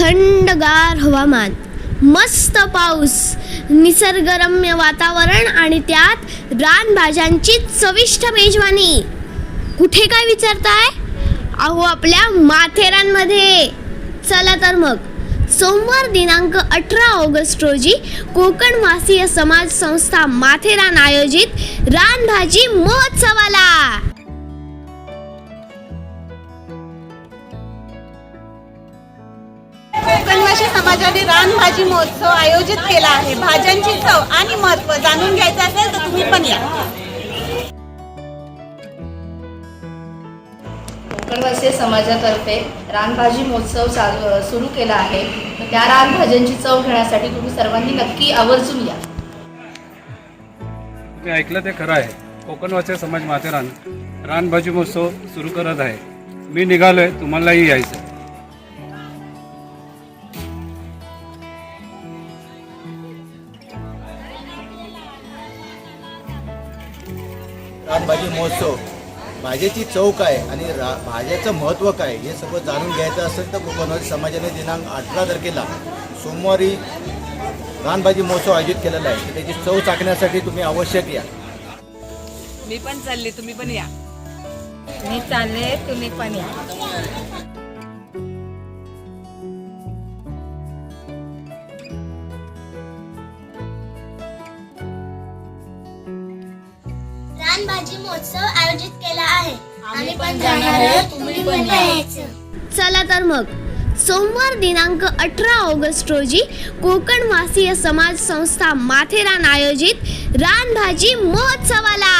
थंडगार हवामान मस्त पाऊस निसर्गरम्य वातावरण आणि त्यात रानभाज्यांची चविष्ट मेजवानी. कुठे काय विचारताय? अहो आपल्या माथेरानमध्ये. चला तर मग. सोमवार दिनांक अठरा ऑगस्ट रोजी कोकणवासीय समाज संस्था माथेरान आयोजित रानभाजी महोत्सवाला. समाजाने रानभाजी महोत्सव आयोजित केला आहे. भाज्यांची चव आणि महत्त्व जाणून घ्यायचं असेल तर तुम्ही पण या. कोकणवासीय समाजातर्फे रानभाजी महोत्सव चालू सुरू केला आहे. त्या रानभाज्यांची चव घेण्यासाठी तुम्ही सर्वांनी नक्की आवर्जून या. तुम्ही ऐकलं ते खरं आहे. कोकणवासी समाज माथेरान रानभाजी महोत्सव सुरू करत आहे. मी निघालोय तुम्हालाही यायचं रानभाजी महोत्सव. भाज्याची चव काय आणि रा भाज्याचं महत्त्व काय हे सगळं जाणून घ्यायचं असेल तर कोकणवासी समाजाने दिनांक अठरा तारखेला सोमवारी रानभाजी महोत्सव आयोजित केलेला आहे. त्याची चव चाकण्यासाठी तुम्ही आवश्यक या. मी पण चालले तुम्ही पण या. मी चालले तुम्ही पण या. रानभाजी महोत्सव आयोजित केला आहे. आम्ही पण जाणार तुम्ही पण यायचं. चला तर मग सोमवार दिनांक अठरा ऑगस्ट रोजी कोकण वासीय समाज संस्था माथेरान आयोजित रानभाजी महोत्सवाला